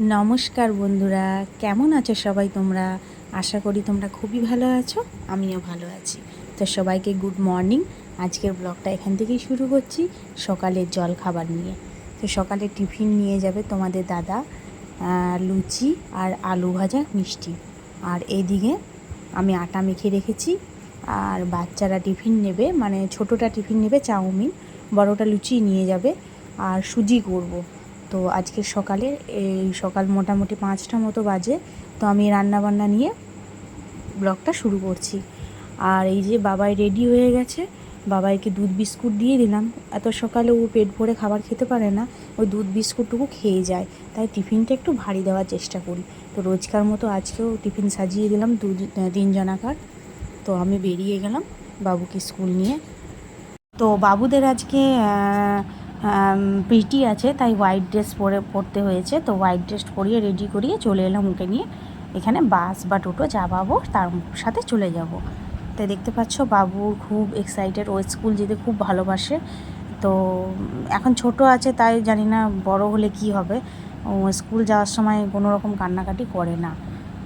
নমস্কার বন্ধুরা, কেমন আছো সবাই তোমরা? আশা করি তোমরা খুবই ভালো আছো, আমিও ভালো আছি। তো সবাইকে গুড মর্নিং। আজকের ব্লগটা এখান থেকেই শুরু করছি, সকালের জল খাবার নিয়ে। তো সকালে টিফিন নিয়ে যাবে তোমাদের দাদা লুচি আর আলু ভাজা মিষ্টি। আর এইদিকে আমি আটা মেখে রেখেছি, আর বাচ্চারা টিফিন নেবে মানে ছোটোটা টিফিন নেবে, চাউমিন, বড়োটা লুচি নিয়ে যাবে, আর সুজি করব। তো আজকে সকালে এই সকাল মোটামুটি পাঁচটা মতো বাজে, তো আমি রান্না বান্না নিয়ে ব্লগটা শুরু করছি। আর এই যে বাবাই রেডি হয়ে গেছে, বাবাইকে দুধ বিস্কুট দিয়ে দিলাম। এত সকালে ও পেট ভরে খাবার খেতে পারে না ওই দুধ বিস্কুটটুকু খেয়ে যায়, তাই টিফিনটা একটু ভারী দেওয়ার চেষ্টা করি। তো রোজকার মতো আজকেও টিফিন সাজিয়ে দিলাম দু তিনজনাকার তো আমি বেরিয়ে গেলাম বাবুকে স্কুল নিয়ে। তো বাবুদের আজকে পিটি আছে, তাই হোয়াইট ড্রেস পরে, পরতে হয়েছে। তো হোয়াইট ড্রেস পরিয়ে রেডি করিয়ে চলে এলাম ওকে নিয়ে। এখানে বাস বা টোটো যা পাবো তার সাথে চলে যাব। তো দেখতে পাচ্ছ বাবু খুব এক্সাইটেড ও স্কুল যেতে খুব ভালোবাসে। তো এখন ছোট আছে, তাই জানি না বড় হলে কি হবে। ও স্কুল যাওয়ার সময় কোনো রকম কান্নাকাটি করে না।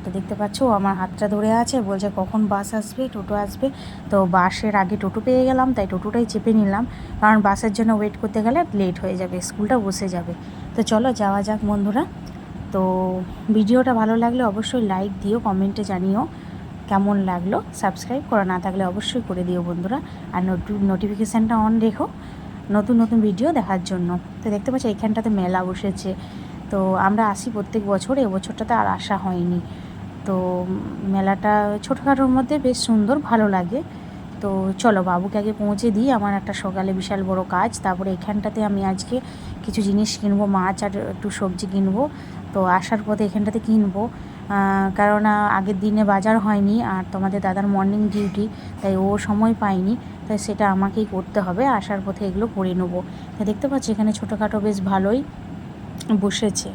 তো দেখতে পাচ্ছ আমার হাতটা ধরে আছে, বলছে কখন বাস আসবে, টোটো আসবে। তো বাসের আগে টোটো পেয়ে গেলাম, তাই টোটোটাই চেপে নিলাম। কারণ বাসের জন্য ওয়েট করতে গেলে লেট হয়ে যাবে, স্কুলটা বসে যাবে। তো চলো যাওয়া যাক বন্ধুরা। তো ভিডিওটা ভালো লাগলে অবশ্যই লাইক দিও কমেন্টে জানিও কেমন লাগল। সাবস্ক্রাইব করা না থাকলে অবশ্যই করে দিও বন্ধুরা। আর নোটিফিকেশানটা অন রেখো, নতুন নতুন ভিডিও দেখার জন্য। তো দেখতে পাচ্ছ এখানটাতে মেলা বসেছে। তো আমরা আসি প্রত্যেক বছর, এবছরটাতে আর আসা হয়নি। তো মেলাটা ছোটোখাটোর মধ্যে বেশ সুন্দর, ভালো লাগে। তো চলো বাবুকে আগে পৌঁছে দিই, আমার একটা সকালে বিশাল বড় কাজ। তারপরে এখানটাতে আমি আজকে কিছু জিনিস কিনবো, মাছ আর একটু সবজি কিনবো। তো আসার পথে এখানটাতে কিনবো। কারণ আগের দিনে বাজার হয়নি আর তোমাদের দাদার মর্নিং ডিউটি তাই ও সময় পায়নি। তাই সেটা আমাকেই করতে হবে, আসার পথে এগুলো করে নেব। তা দেখতে পাচ্ছি, এখানে ছোটোখাটো বেশ ভালোই বসেছে।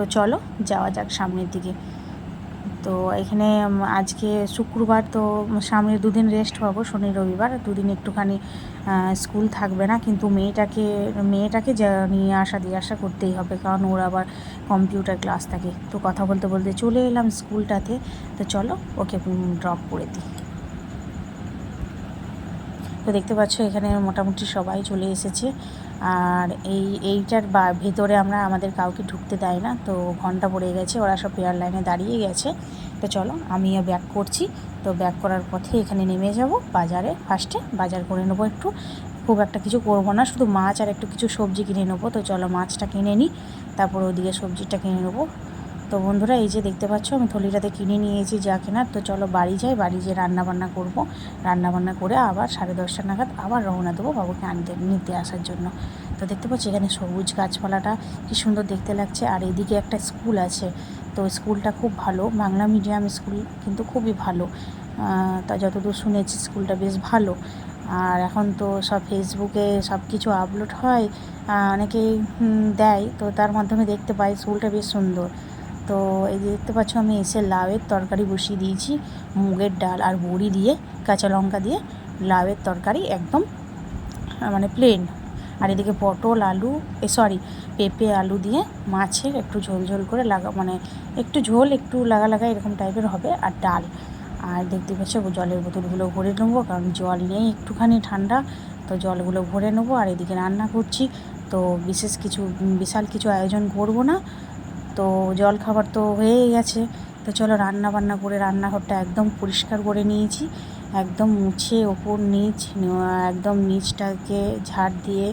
তো চলো, যাওয়া যাক সামনের দিকে। তো এখানে আজকে শুক্রবার তো সামনে দুদিন রেস্ট পাবো, শনি, রবিবার। দুদিন একটুখানি স্কুল থাকবে না, কিন্তু মেয়েটাকে মেয়েটাকে নিয়ে আসা, দিয়ে আসা করতেই হবে, কারণ ওর আবার কম্পিউটার ক্লাস থাকে। তো কথা বলতে বলতে চলে এলাম স্কুলটাতে তো চলো, ওকে ড্রপ করে দিই। তো দেখতে পাচ্ছ এখানে মোটামুটি সবাই চলে এসেছে। আর এই, এইটার বা, ভেতরে আমরা আমাদের কাউকে ঢুকতে দেয় না, তো ঘণ্টা পড়ে গেছে, ওরা সব পেয়ার লাইনে দাঁড়িয়ে গেছে। তো চলো, আমিও ব্যাক করছি। তো ব্যাক করার পথে এখানে নেমে যাব, বাজারে ফার্স্টে বাজার করে নেব একটু। খুব একটা কিছু করব না, শুধু মাছ আর একটু কিছু সবজি কিনে নেব। তো চলো, মাছটা কিনে নিই, তারপর ওদিকে সবজিটা কিনে নেব। তো বন্ধুরা, এই যে দেখতে পাচ্ছ, আমি থলিটাতে কিনে নিয়েছি যা কেনার। তো চলো বাড়ি যাই, বাড়ি যেয়ে রান্না বান্না করব। রান্না বান্না করে আবার সাড়ে দশটা নাগাদ আবার রওনা দেবো বাবুকে আনতে, নিতে আসার জন্য। তো দেখতে পাচ্ছি, এখানে সবুজ গাছপালাটা কি সুন্দর দেখতে লাগছে। আর এদিকে একটা স্কুল আছে। তো স্কুলটা খুব ভালো। বাংলা মিডিয়াম স্কুল কিন্তু খুবই ভালো। তা যতদূর শুনেছি, স্কুলটা বেশ ভালো। আর এখন তো সব ফেসবুকে সব কিছু আপলোড হয়। অনেকেই দেয়। তো তার মাধ্যমে দেখতে পাই, স্কুলটা বেশ সুন্দর। তো এই দেখতে পাচ্ছ, আমি এসে লাউয়ের তরকারি বসিয়ে দিয়েছি। মুগের ডাল আর বড়ি দিয়ে, কাঁচা লঙ্কা দিয়ে লাউয়ের তরকারি একদম মানে প্লেন আর এদিকে পটল, আলু, এ সরি পেঁপে, আলু দিয়ে মাছের একটু ঝোল ঝোল করে লাগা মানে একটু ঝোল, একটু লাগা লাগা এরকম টাইপের হবে। আর ডাল, আর দেখতে পাচ্ছ, জলের বোতলগুলো ভরে নেব, কারণ জল নেই একটুখানি ঠান্ডা, তো জলগুলো ভরে নেব। আর এদিকে রান্না করছি, তো বিশেষ কিছু বিশাল কিছু আয়োজন করব না। তো জল খাবার তো হয়েই গেছে। তো চলো রান্না বান্না করে রান্নাঘরটা একদম পরিষ্কার করে নিয়েছি। একদম মুছে ওপর নিচ, একদম নিচটাকে ঝাড় দিয়ে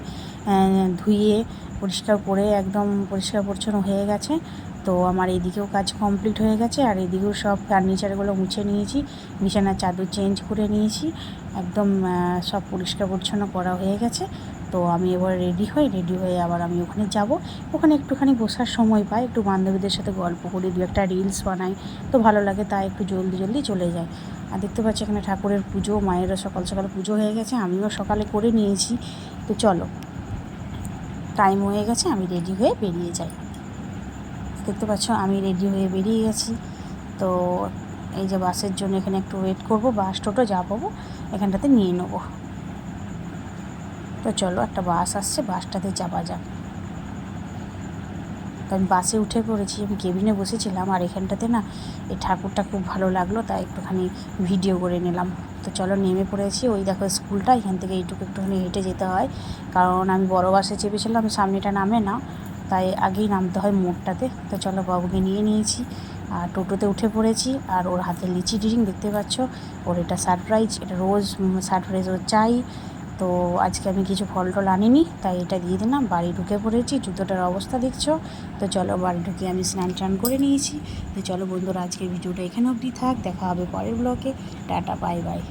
ধুয়ে পরিষ্কার করে একদম পরিষ্কার পরিচ্ছন্ন হয়ে গেছে। তো আমার এদিকেও কাজ কমপ্লিট হয়ে গেছে আর এদিকেও সব ফার্নিচারগুলো মুছে নিয়েছি। বিছানার চাদর চেঞ্জ করে নিয়েছি। একদম সব পরিষ্কার পরিচ্ছন্ন করা হয়ে গেছে। তো আমি এবার রেডি হই রেডি হয়ে আবার আমি ওখানে যাব। ওখানে একটুখানি বসার সময় পাই, একটু বান্ধবীদের সাথে গল্প করি, দু একটা রিলস বানাই। তো ভালো লাগে তাই একটু জলদি জলদি চলে যায় আর দেখতে পাচ্ছি এখানে ঠাকুরের পুজো, মায়েরও সকাল সকাল পুজো হয়ে গেছে, আমিও সকালে করে নিয়েছি। তো চলো। টাইম হয়ে গেছে, আমি রেডি হয়ে বেরিয়ে যাই। দেখতে পাচ্ছ, আমি রেডি হয়ে বেরিয়ে গেছি। তো এই যে বাসের জন্য এখানে একটু ওয়েট করব বাস টোটো যা পাবো, এখানটাতে নিয়ে নেব। তো চলো, একটা বাস আসছে বাসটাতে যাওয়া যাক। তো আমি বাসে উঠে পড়েছি, আমি কেবিনে বসেছিলাম, আর এখানটাতে না, এই ঠাকুরটা খুব ভালো লাগল, তাই একটুখানি ভিডিও করে নিলাম। তো চলো নেমে পড়েছি। ওই দেখো স্কুলটা, এখান থেকে এইটুকু একটুখানি হেঁটে যেতে হয়। কারণ আমি বড় বাসে চেপেছিলাম, সামনেটা নামে না, তাই আগেই নামতে হয় মোড়টাতে। তো চলো বাবুকে নিয়ে নিয়েছি। আর টোটোতে উঠে পড়েছি, আর ওর হাতে লিচি ড্রিঙ্ক দেখতে পাচ্ছ। ওর এটা সারপ্রাইজ এটা রোজ সারপ্রাইজ ওর চাই। তো আজকে আমি কিছু ফল টল আনিনি, তাই এটা দিয়ে দিলাম। বাড়ি ঢুকে পড়েছি, জুতোটার অবস্থা দেখছ? তো চলো বাড়ি ঢুকে আমি স্নান টান করে নিয়েছি। তো চলো বন্ধুরা, আজকের ভিডিওটা এখানে অবধি থাক, দেখা হবে পরের ব্লগে টাটা বাই বাই